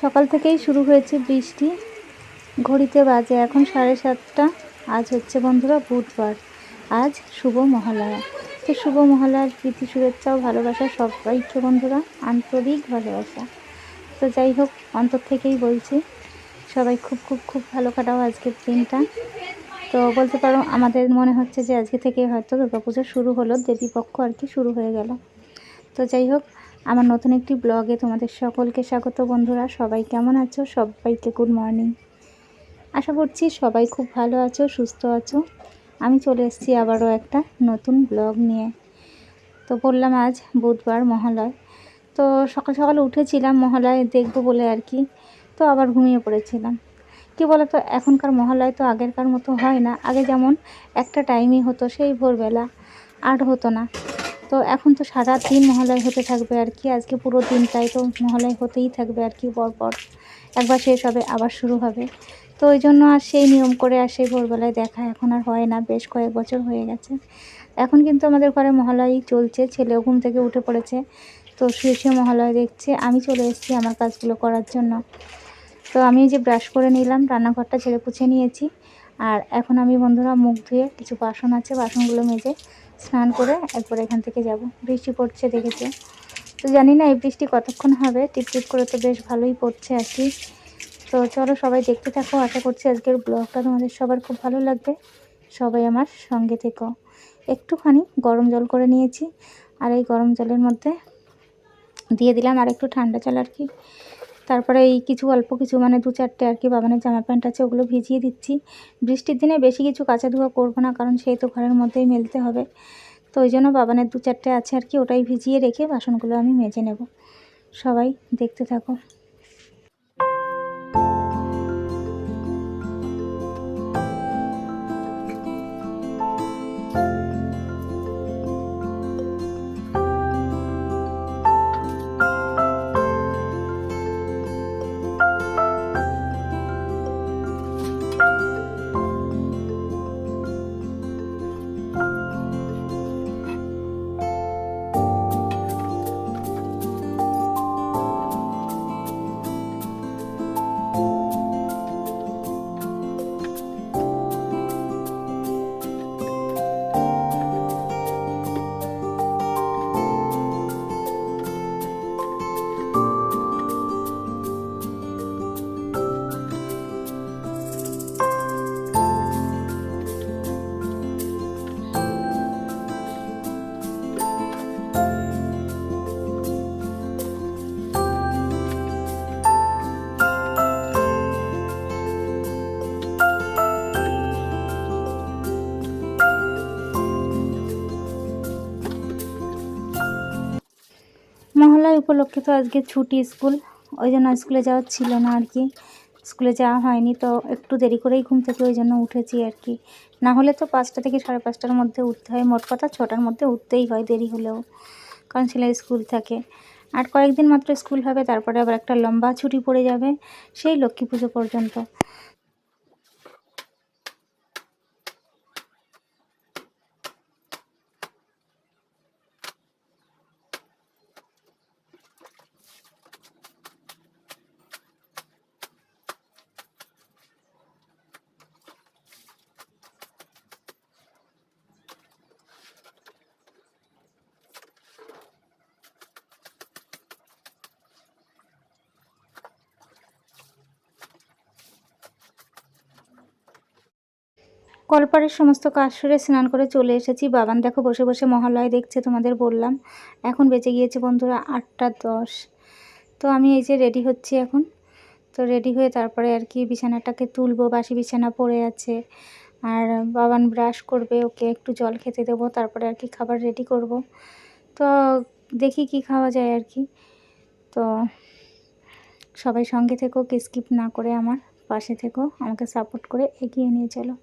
সকাল থেকেই শুরু হয়েছে বৃষ্টি। ঘড়িতে বাজে এখন সাড়ে সাতটা। আজ হচ্ছে বন্ধুরা বুধবার। আজ শুভ মহালয়া। তো শুভ মহালয়ার প্রীতি, শুভেচ্ছা ও ভালোবাসা সবাইকে বন্ধুরা। আন্তরিক ভালোবাসা। তো যাই হোক, অন্তর থেকেই বলছি, সবাই খুব খুব খুব ভালো কাটাও আজকের দিনটা। তো বলতে পারো, আমাদের মনে হচ্ছে যে আজকে থেকে হয়তো দুর্গাপুজো শুরু হলো, দেবীপক্ষ আর কি শুরু হয়ে গেল। তো যাই হোক আমার নতুন একটি ব্লগে তোমাদের সকলকে স্বাগত বন্ধুরা। সবাই কেমন আছো? সবাইকে গুড মর্নিং আশা করছি সবাই খুব ভালো আছো, সুস্থ আছো। আমি চলে এসেছি আবারও একটা নতুন ব্লগ নিয়ে। তো বললাম আজ বুধবার মহালয়। তো সকাল সকাল উঠেছিলাম মহালয় দেখব বলে আর কি। তো আবার ঘুমিয়ে পড়েছিলাম। কি বলতো, এখনকার মহালয় তো আগেরকার মতো হয় না। আগে যেমন একটা টাইমই হতো, সেই ভোরবেলা আর হতো না। তো এখন তো সারা দিন মহালয় হতে থাকবে আর কি, আজকে পুরো দিনটাই তো মহালয় হতেই থাকবে আর কি পরপর। একবার শেষ হবে, আবার শুরু হবে। তো ওই জন্য আর সেই নিয়ম করে আর সেই ভোরবেলায় দেখা এখন আর হয় না, বেশ কয়েক বছর হয়ে গেছে। এখন কিন্তু আমাদের ঘরে মহালয় চলছে, ছেলেও ঘুম থেকে উঠে পড়েছে। তো শুয়ে শুয়ে মহালয় দেখছে, আমি চলে এসেছি আমার কাজগুলো করার জন্য। তো আমি যে ব্রাশ করে নিলাম, রান্নাঘরটা ছেড়ে পুছে নিয়েছি। আর এখন আমি বন্ধুরা মুখ ধুয়ে কিছু বাসন আছে, বাসনগুলো মেজে স্নান করে একবার এখান থেকে যাব। বৃষ্টি পড়ছে দেখেছে। তো জানি না এই বৃষ্টি কতক্ষণ হবে, টিপটিপ করে তো বেশ ভালোই পড়ছে আর কি। তো চলো সবাই দেখতে থাকো, আশা করছি আজকের ব্লগটা তোমাদের সবার খুব ভালো লাগবে। সবাই আমার সঙ্গে থেকো। একটুখানি গরম জল করে নিয়েছি, আর এই গরম জলের মধ্যে দিয়ে দিলাম আর একটু ঠান্ডা জল আর কি। তারপরে এই কিছু অল্প কিছু মানে দু চারটে আর কি বাবানের জামা প্যান্ট আছে, ওগুলো ভিজিয়ে দিচ্ছি। বৃষ্টির দিনে বেশি কিছু কাঁচা ধোয়া করব না, কারণ সেই তো ঘরের মধ্যেই মেলতে হবে। তো ওই জন্য বাবানের দু চারটে আছে আর কি, ওটাই ভিজিয়ে রেখে বাসনগুলো আমি মেজে নেব। সবাই দেখতে থাকো। উপলক্ষে তো আজকে ছুটি স্কুল, ওই জন্য স্কুলে যাওয়ার ছিল না আর কি। স্কুলে যাওয়া হয়নি তো একটু দেরি করেই ঘুম থেকে ওই জন্য উঠেছি আর কি। না হলে তো পাঁচটা থেকে সাড়ে পাঁচটার মধ্যে উঠতে হয়, মোট কথা ছটার মধ্যে উঠতেই হয় দেরি হলেও, কারণ ছেলে স্কুল থাকে। আর কয়েকদিন মাত্র স্কুল হবে, তারপরে আবার একটা লম্বা ছুটি পড়ে যাবে, সেই লক্ষ্মী পুজো পর্যন্ত। কলপাড়ের সমস্ত কাজ সেরে স্নান করে চলে এসেছি। বাবান দেখো, বসে বসে মহালয় দেখছে তোমাদের বললাম। এখন বেঁচে গিয়েছে বন্ধুরা আটটা দশ। তো আমি এই যে রেডি হচ্ছি এখন। তো রেডি হয়ে তারপরে আর কি বিছানাটাকে তুলবো, বাসি বিছানা পড়ে আছে। আর বাবান ব্রাশ করবে, ওকে একটু জল খেতে দেবো, তারপরে আর কি খাবার রেডি করব। তো দেখি কি খাওয়া যায় আর কি। তো সবাই সঙ্গে থেকো কি স্কিপ না করে আমার পাশে থেকো, আমাকে সাপোর্ট করে এগিয়ে নিয়ে চলো।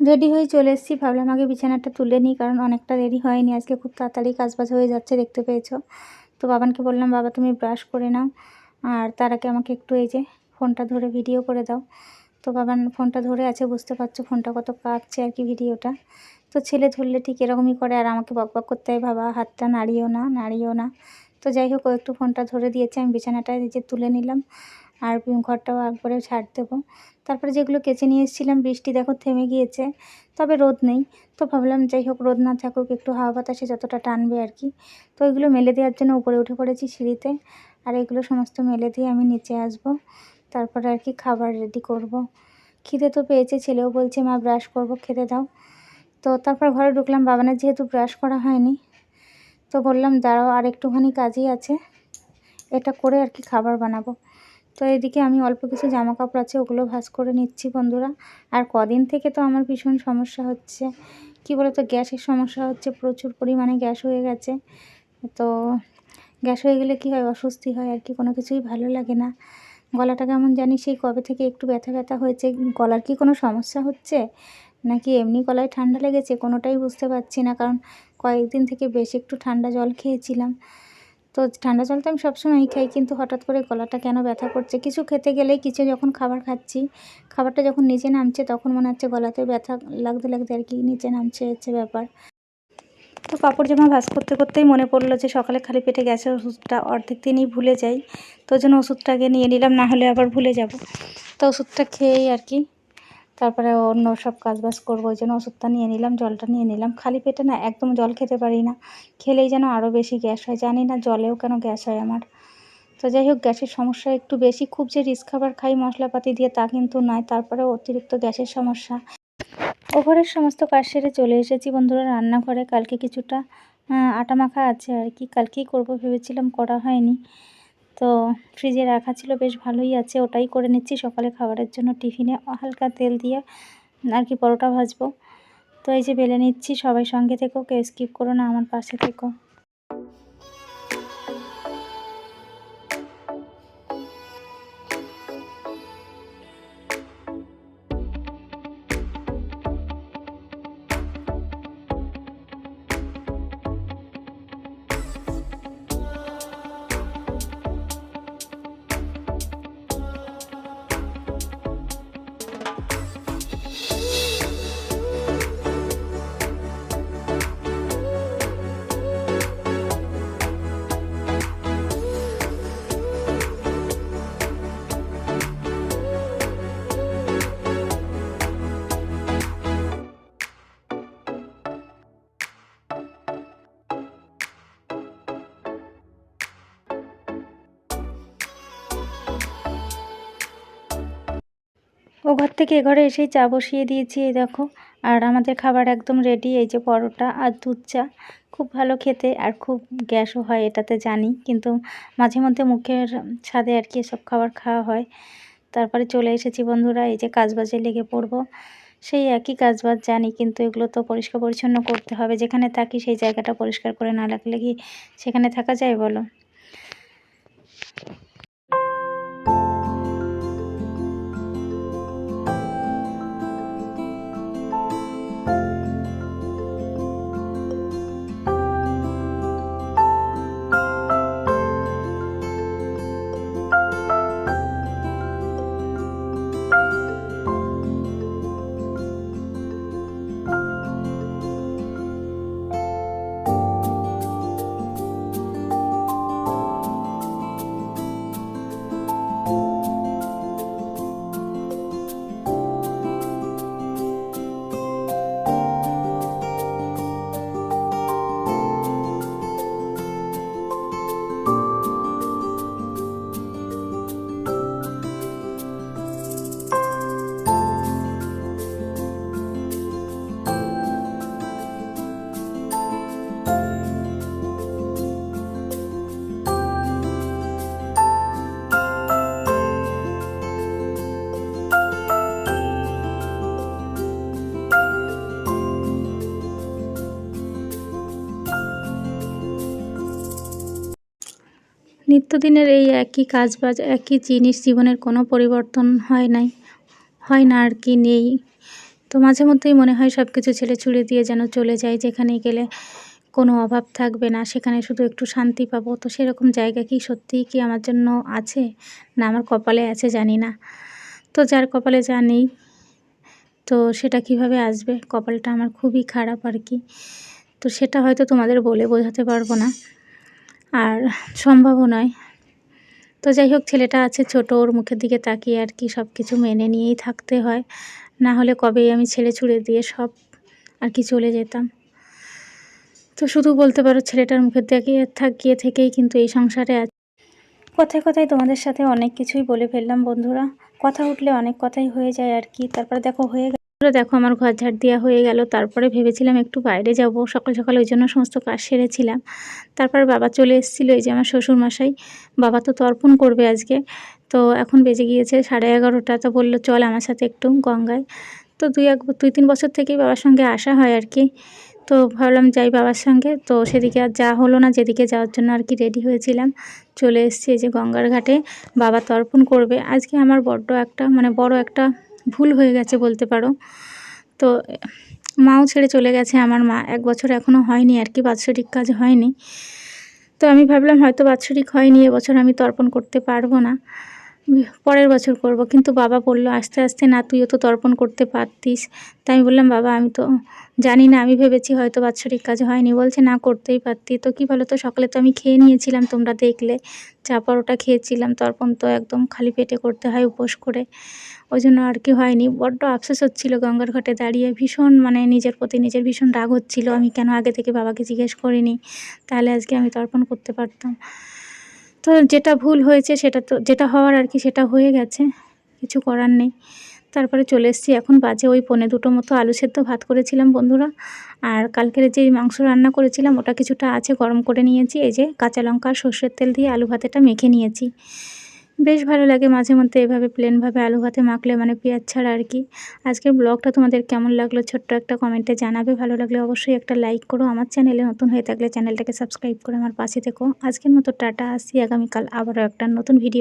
রেডি হয়ে চলে এসেছি। ভাবলাম আগে বিছানাটা তুলে নিই, কারণ অনেকটা দেরি হয়নি। আজকে খুব তাড়াতাড়ি কাজবাজ হয়ে যাচ্ছে, দেখতে পেয়েছ? তো বাবানকে বললাম, বাবা, তুমি ব্রাশ করে নাও। আর তার আগে আমাকে একটু এই যে ফোনটা ধরে ভিডিও করে দাও। তো বাবান, ফোনটা ধরে আছে, বুঝতে পারছ ফোনটা কত কাঁপছে আর কি ভিডিওটা। তো ছেলে ধরলে ঠিক এরকমই করে, আর আমাকে বক বক করতে হয়, বাবা, হাতটা নাড়িও না নাড়িও না। তো যাই হোক একটু ফোনটা ধরে দিয়েছে, আমি বিছানাটা যে তুলে নিলাম। আর ঘরটাও একবারে ছাড় দেবো। তারপরে যেগুলো কেচে নিয়ে এসেছিলাম, বৃষ্টি দেখো থেমে গিয়েছে, তবে রোদ নেই। তো ভাবলাম যাই হোক, রোদ না থাকুক, একটু হাওয়া বাতাসে যতটা টানবে আর কি। তো ওইগুলো মেলে দেওয়ার জন্য উপরে উঠে পড়েছি সিঁড়িতে, আর এগুলো সমস্ত মেলে দিয়ে আমি নিচে আসব। তারপরে আর কি খাবার রেডি করব। খিদে তো পেয়েছে, ছেলেও বলছে, মা ব্রাশ করব, খেতে দাও। তো তারপর ঘরে ঢুকলাম, বাবানের যেহেতু ব্রাশ করা হয়নি, তো বললাম, দাঁড়াও, আর একটুখানি কাজই আছে, এটা করে আর কি খাবার বানাবো। তো এদিকে আমি অল্প কিছু জামা কাপড় আছে, ওগুলো ভাঁজ করে নিচ্ছি বন্ধুরা। আর কদিন থেকে তো আমার ভীষণ সমস্যা হচ্ছে। কি বলে তো গ্যাসের সমস্যা হচ্ছে, প্রচুর পরিমাণে গ্যাস হয়ে গেছে। তো গ্যাস হয়ে গেলে কি হয়, অস্বস্তি হয়, আর কি কোনো কিছুই ভালো লাগে না। গলাটা কেমন জানি সেই কবে থেকে একটু ব্যথা ব্যথা হয়েছে। গলার কি কোনো সমস্যা হচ্ছে? নাকি এমনি গলায় ঠান্ডা লেগেছে? কোনোটাই বুঝতে পারছি না, কারণ কয়েকদিন থেকে বেশ একটু ঠান্ডা জল খেয়েছিলাম। তো ঠান্ডা জল তো আমি সবসময়ই খাই, কিন্তু হঠাৎ করে গলাটা কেন ব্যথা করছে? কিছু খেতে গেলেই কিছু যখন খাবার খাচ্ছি, খাবারটা যখন নিচে নামছে তখন মনে হচ্ছে গলাতে ব্যথা লাগতে লাগতে আর কি নিচে নামছে হচ্ছে ব্যাপার। তো কাপড় জামা ভাস করতে করতেই মনে পড়ল যে সকালে খালি পেটে গ্যাসের ওষুধটা অর্ধেক দিনই ভুলে যাই। তো জন্য ওষুধটাকে নিয়ে নিলাম, না হলে আবার ভুলে যাব। তো ওষুধটা খেয়েই আর কি তারপরে অন্য সব কাজবাজ করব, ওই জন্য ওষুধটা নিয়ে নিলাম, জলটা নিয়ে নিলাম। খালি পেটে না, একদম জল খেতে পারি না। খেলেই যেন আরও বেশি গ্যাস হয়। জানি না জলেও কেন গ্যাস হয় আমার। তো যাই হোক, গ্যাসের সমস্যা একটু বেশি। খুব যে রিস্ক খাবার খাই মশলাপাতি দিয়ে তা কিন্তু নয় তারপরে অতিরিক্ত গ্যাসের সমস্যা। ও সমস্ত কাজ সেরে চলে এসেছি বন্ধুরা রান্নাঘরে। কালকে কিছুটা আটা মাখা আছে আর কি। কালকেই করব, ভেবেছিলাম করা হয়নি। তো ফ্রিজে রাখা ছিল, বেশ ভালোই আছে, ওটাই করে নিচ্ছি। সকালে খাবারের জন্য টিফিনে হালকা তেল দিয়ে আর কি পরোটা ভাজবো। তো এই যে বেলে নিচ্ছি, সবাই সঙ্গে থেকো, কেউ স্কিপ করো না, আমার পাশে থেকো। ও ঘর থেকে এ ঘরে এসেই চা বসিয়ে দিয়েছি, এই দেখো। আর আমাদের খাবার একদম রেডি এই যে পরোটা আর দুধ চা। খুব ভালো খেতে আর খুব গ্যাসও হয়, এটাতে জানি। কিন্তু মাঝে মধ্যে মুখের ছাদে আর কি এসব খাবার খাওয়া হয়। তারপরে চলে এসেছি বন্ধুরা, এই যে কাজবাজে লেগে পড়ব। সেই একই কাজবাজ জানি, কিন্তু এগুলো তো পরিষ্কার পরিচ্ছন্ন করতে হবে। যেখানে থাকি সেই জায়গাটা পরিষ্কার করে না রাখলে কি সেখানে থাকা যায় বলো? নিত্যদিনের এই একই কাজবাজ, একই জিনিস জীবনের কোনো পরিবর্তন হয় নাই, হয় না আর কি নেই। তো মাঝে মধ্যেই মনে হয় সব কিছু ছেলে ছুড়ে দিয়ে যেন চলে যাই যেখানে গেলে কোনো অভাব থাকবে না, সেখানে শুধু একটু শান্তি পাবো। তো সেরকম জায়গা কি সত্যিই কি আমার জন্য আছে? না, আমার কপালে আছে, জানি না। তো যার কপালে যা নেই, তো সেটা কীভাবে আসবে? কপালটা আমার খুবই খারাপ আর কি। তো সেটা হয়তো তোমাদের বলে বোঝাতে পারব না। আর সম্ভবও নয়। তো যাই হোক ছেলেটা আছে ছোট, ওর মুখের দিকে তাকিয়ে আর কি সব কিছু মেনে নিয়েই থাকতে হয়। না হলে কবেই আমি ছেড়ে ছুড়ে দিয়ে সব আর কি চলে যেতাম। তো শুধু বলতে পারো, ছেলেটার মুখের দিকে থাকিয়ে থেকেই কিন্তু এই সংসারে আছে। কথায় কথায় তোমাদের সাথে অনেক কিছুই বলে ফেললাম বন্ধুরা। কথা উঠলে অনেক কথাই হয়ে যায় আর কি। তারপরে দেখো, হয়ে দেখো আমার ঘর ঝাড় দেওয়া হয়ে গেল। তারপরে ভেবেছিলাম একটু বাইরে যাব। সকাল সকাল ওই জন্য সমস্ত কাজ সেরেছিলাম। তারপর বাবা চলে এসেছিল, এই যে আমার শ্বশুর মশাই বাবা তো তর্পণ করবে আজকে। তো এখন বেজে গিয়েছে সাড়ে এগারোটা। তো বলল, চল আমার সাথে একটু গঙ্গায়। তো দুই এক, দুই তিন বছর থেকেই বাবার সঙ্গে আসা হয় আর কি। তো ভাবলাম যাই বাবার সঙ্গে। তো সেদিকে আর যা হলো না। যেদিকে যাওয়ার জন্য আর কি রেডি হয়েছিলাম। চলে এসেছি এই যে গঙ্গার ঘাটে। বাবা তর্পণ করবে। আজকে আমার বড্ড একটা মানে বড় একটা ভুল হয়ে গেছে বলতে পারো। তো মাও ছেড়ে চলে গেছে, আমার মা এক বছর এখনও হয়নি, আর কি বাৎসরিক কাজ হয়নি। তো আমি ভাবলাম হয়তো বাৎসরিক হয়নি, এবছর আমি তর্পণ করতে পারব না। পরের বছর করব। কিন্তু বাবা বলল, আস্তে আস্তে না, তুইও তো তর্পণ করতে পারতিস। তাই আমি বললাম, বাবা, আমি তো জানি না, আমি ভেবেছি হয়তো বাৎসরিক কাজ হয়নি। বলছে, না, করতেই পারতি। তো কি বলো তো সকালে তো আমি খেয়ে নিয়েছিলাম তোমরা দেখলে। চা পরোটা খেয়েছিলাম, তর্পণ তো একদম খালি পেটে করতে হয় উপোস করে। ওই জন্য আর কি হয়নি। বড্ড আফসোস হচ্ছিল গঙ্গার ঘাটে দাঁড়িয়ে। ভীষণ মানে নিজের প্রতি নিজের ভীষণ রাগ হচ্ছিল। আমি কেন আগে থেকে বাবাকে জিজ্ঞেস করিনি? তাহলে আজকে আমি তর্পণ করতে পারতাম। তো যেটা ভুল হয়েছে সেটা তো, যেটা হওয়ার আর কি সেটা হয়ে গেছে, কিছু করার নেই। তারপরে চলে এসেছি, এখন বাজে ওই পনে দুটো মতো আলু সেদ্ধ ভাত করেছিলাম বন্ধুরা। আর কালকের যে মাংস রান্না করেছিলাম, ওটা কিছুটা আছে, গরম করে নিয়েছি। এই যে কাঁচা লঙ্কা সর্ষের তেল দিয়ে আলু ভাতেটা মেখে নিয়েছি। বেশ ভালো লাগে মাঝে মধ্যে এভাবে প্লেনভাবে আলু ভাতে মাখলে মানে পেঁয়াজ ছাড়া আর কি। আজকের ব্লগটা তোমাদের কেমন লাগল ছোট্ট একটা কমেন্টে জানাবে। ভালো লাগলে অবশ্যই একটা লাইক করো। আমার চ্যানেলে নতুন হয়ে থাকলে চ্যানেলটাকে সাবস্ক্রাইব করে আমার পাশে থেকো। আজকের মতো টাটা, আসি আগামীকাল আবারও একটা নতুন ভিডিও